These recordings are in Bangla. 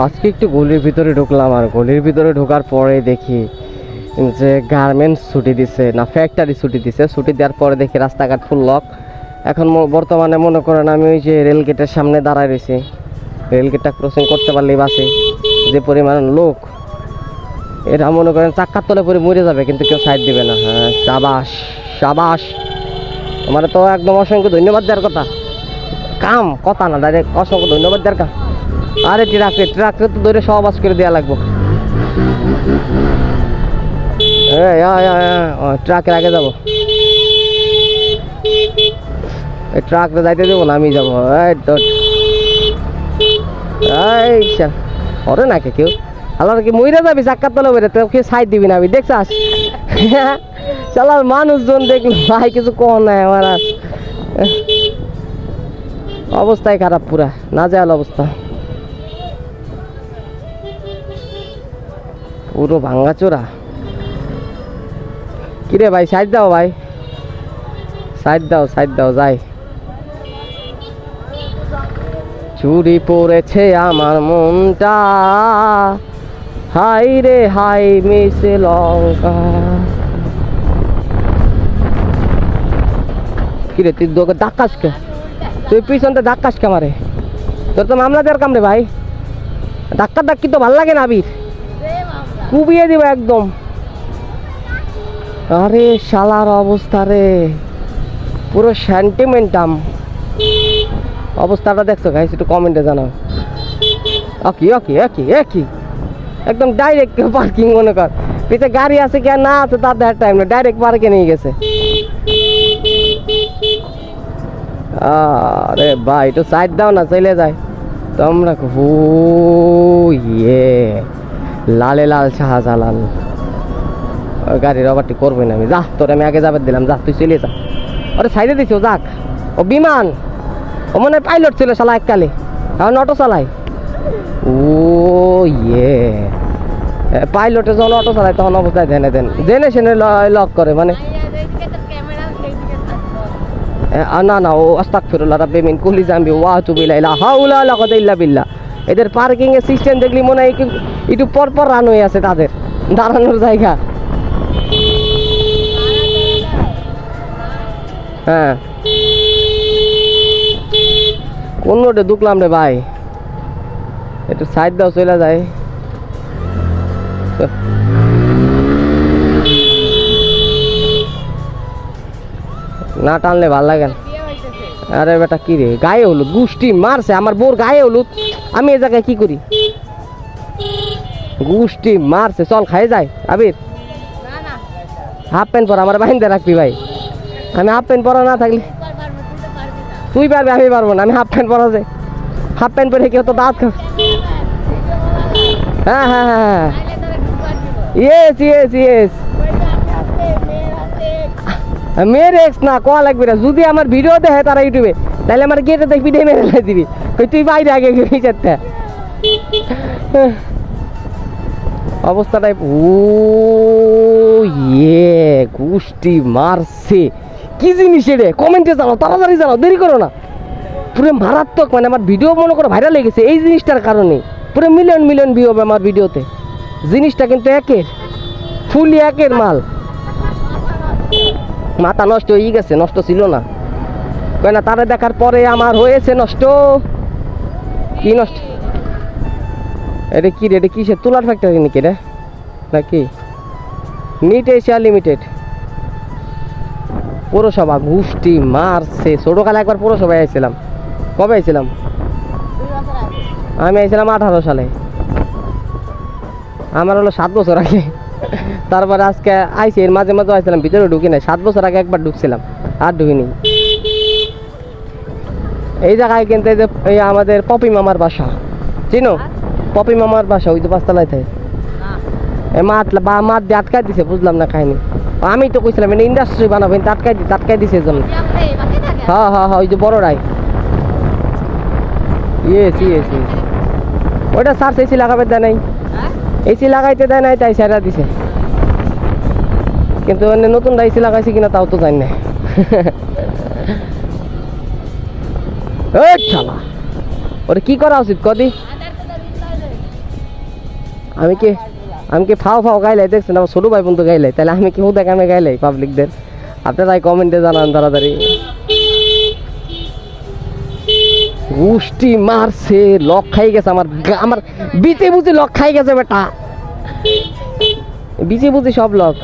আজকে একটু গলির ভিতরে ঢুকলাম আর গলির ভিতরে ঢোকার পরে দেখি যে গার্মেন্টস ছুটি দিছে, না ফ্যাক্টরি ছুটি দিছে। ছুটি দেওয়ার পরে দেখি রাস্তাঘাট ফুল লক এখন বর্তমানে মনে করেন আমি ওই যে রেল গেটের সামনে দাঁড়ায় রয়েছি। রেল গেটটা ক্রসিং করতে পারলেই বাসে যে পরিমাণ লোক, এরা মনে করেন চাক্কার তলে পরে মরে যাবে, কিন্তু কেউ সাইড দিবে না। হ্যাঁ সাবাস সাবাস। তোমার তো একদম অসংখ্য ধন্যবাদ দেওয়ার কথা। কাম, কথা না ডাইরেক্ট অসংখ্য ধন্যবাদ দেওয়ার কাম আরে ট্রাকে ট্রাকে তো ধরে সব সহবাস করে দেওয়া লাগবো ট্রাকের আগে যাব। ট্রাকটা যাইতে দেবো না, আমি যাব। ওরে নাকি কেউ? আল্লাহ কি মইরা যাবি চাক্কার তলে বেরে তো কেউ সাইড দিবি না আমি, দেখছাস? চালার মানুষজন দেখল ভাই, কিছু কম নাই আমার অবস্থাই খারাপ পুরা না যায় অবস্থা। পুরো চোরা। কিরে ভাই, সাইড দাও ভাই। সাইড দাও সাইড দাও, যাই। চুরি পড়েছে আমার মনটা। হাই রে হাই মিশে লঙ্কা। কিরে, তুই দোকে ডাক্কাস কে? তুই পিছনটা ডাক্কাস কে মারে তোর তো মামলা দেওয়ার কাম রে ভাই। ধাক্কা ধাক্কি তো ভালো লাগে না আবির। কুবিয়ে দিব একদম। আরে শালার অবস্থা রে। পুরো সেন্টিমেন্টাম অবস্থাটা দেখছ গাইস একটু কমেন্টে জানাও। ওকে ওকে ওকে একই। একদম ডাইরেক্ট পার্কিং মনে কর। পিছে গাড়ি আছে কি না আছে, তার দেখার টাইম না ডাইরেক্ট পার্কে নিয়ে গেছে। আরে ভাই, একটু সাইড দাও না, চলে যায় তোমরা হু ইয়ে। লালে লাল শাহজালাল। গাড়ির ওভারটি করবে না আমি। যা, তোর আমি আগে যাবে দিলাম। যা, তুই চলে যা। ওরে সাইডে দিছি, যাক। ও বিমান। ও মনে হয় পাইলট ছিল শালা এককালে। এখন অটো চালাই ও ইয়ে। পাইলটে যখন অটো চালায়, তখন অবস্থায় ধ্যানে দেন। জেনে শুনে লক করে মানে না না, ও, আস্তাগফিরুল্লাহ, রাব্বি মিন কুল্লি জামবি ওয়া আতুবু ইলাইহি, লা হাওলা ওয়ালা কুওয়াতা ইল্লা বিল্লাহ। এদের পার্কিং এর সিস্টেম দেখলি মনে হয় একটু একটু পর পর রান হয়ে আছে তাদের। দাঁড়ানোর জায়গা। হ্যাঁ। কোন রোডে ঢুকলাম রে ভাই? একটু সাইড দাও, চলে যায় না টানলে ভালো লাগে আরে বেটা কি রে? গায়ে হলুদ। গুষ্টি মারছে। আমার বোর গায়ে হলুদ। আমি এ জায়গায় কি করি? গুষ্টি মারছে, চল খাই যাই। আবির হাফ প্যান্ট পরা আমার বাহিন্দে রাখবি ভাই। আমি হাফ প্যান্ট পরা না থাকলে তুই পারবি, আমি পারব না, আমি হাফ প্যান্ট পরা যে। হাফ প্যান্ট পরে কেউ তো দাঁত খাবে হ্যাঁ হ্যাঁ হ্যাঁ ইয়েস ইয়েস ইয়েস মেয়ের এক্স না, কোয়া লাগবে না যদি আমার ভিডিও দেখে তারা ইউটিউবে তাহলে আমার গেটে দেখবি দিয়ে মেরে দিবি। কই, তুই বাইরে আগে গেবি চারটা অবস্থাটাই ও ইয়ে গুষ্টি মারছে। কি জিনিস রে কমেন্টে জানাও, তাড়াতাড়ি জানাও, দেরি করো না। পুরো মারাত্মক মানে আমার ভিডিও মনে করো ভাইরাল হয়ে গেছে। এই জিনিসটার কারণে। পুরো মিলিয়ন মিলিয়ন ভিউ হবে আমার ভিডিওতে। জিনিসটা কিন্তু একের। ফুলি একের মাল। মাথা নষ্ট হয়ে গেছে, নষ্ট ছিল না। কয় তারা দেখার পরে আমার হয়েছে নষ্ট। কি নষ্ট? এটা কি রে, এটা কিসের? তুলার ফ্যাক্টরি নাকি রে? নাকি? নিট এশিয়া লিমিটেড পৌরসভা গুষ্টি মারছে। ছোটোকালে একবার পৌরসভায় আইছিলাম। কবে আইছিলাম? আমি আইছিলাম আঠারো সালে। আমার হলো সাত বছর আগে। তারপরে আজকে আইসি, এর মাঝে মাঝে আইছিলাম, ভিতরে ঢুকি নাই। সাত বছর আগে একবার ঢুকছিলাম। আর ঢুকিনি এই জায়গায় কিন্তু এই যে এই আমাদের পপি মামার বাসা। চিনো? পপি মামার বাসা ওই যে পাঁচতলায় থাকে। মাঠ বা মাঠ দিয়ে আটকাই দিছে বুঝলাম না খাইনি আমি তো কইছিলাম এটা ইন্ডাস্ট্রি বানাবো কিন্তু আটকাই দিতে আটকাই দিছে এর জন্য হ্যাঁ হ্যাঁ হ্যাঁ ওই যে বড়রাই ইয়েস ইয়েস ইয়েস ওইটা সার এসি লাগাবে দেয় নাই। এসি লাগাইতে দেয় নাই তাই সেরা দিছে। কিন্তু নতুন এসি লাগাইছে কিনা তাও তো জানি না। শালা। ওরে কি করা উচিত কদি আমি কি আমি কি ফাও ফাও গাইলাই দেখছেন? আমার ছোটো ভাই পর্যন্ত গাইলাই। তাহলে আমি কি হুদা কামে গাইলাই পাবলিকদের আপনারাই কমেন্টে জানান তাড়াতাড়ি। গুষ্টি মারছে, লক খাই গেছে আমার আমার বিচে বুঝি লক খাই গেছে বেটা। বিচে বুঝি সব লক।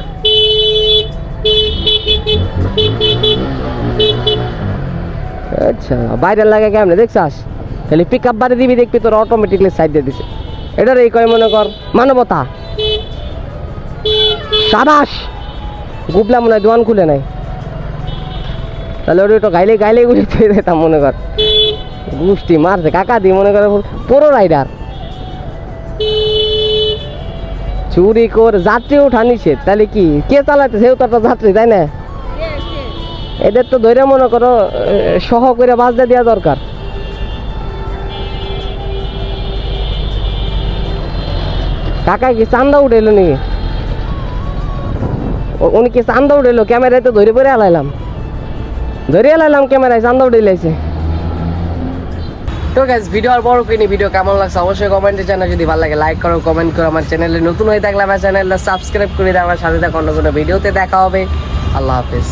আচ্ছা বাইরের লাগে কেমনে দেখছাস? পিক আপ বাড়ি দিবি, দেখবি তোর অটোমেটিকলি সাইড দিয়ে দিছে। এটার এই কয় মনে কর, মানবতা। সাবাস! গুবলা মনে হয় দোয়ান খুলে নাই। তাহলে ওটা একটু গাইলে গাইলে গুলি পেয়ে মনে কর। গুষ্টি মারছে, কাকা দি মনে করে পুরো রাইডার চুরি করে, যাত্রী উঠা তাহলে কি? কে চালাতে সেও তো একটা যাত্রী, তাই না? এদের তো ধরে মনে করো সহ করে বাজতে দেওয়া দরকার। কাকা কি চান্দা উঠেলো নাকি? উনি কি চান্দা উঠেলো ক্যামেরায় তো ধরে পরে আলাইলাম ধরে আলাইলাম ক্যামেরায় চান্দা উঠে লাইছে তো গাইজ ভিডিও আর বড় কিনি ভিডিও কেমন লাগছে অবশ্যই কমেন্টে জানা যদি ভালো লাগে লাইক করো কমেন্ট করো। আমার চ্যানেলে নতুন হয়ে থাকলে আমার চ্যানেলটা সাবস্ক্রাইব করে দাও। আমার সাথে থাকা, অন্য কোনো ভিডিওতে দেখা হবে। আল্লাহ হাফেজ।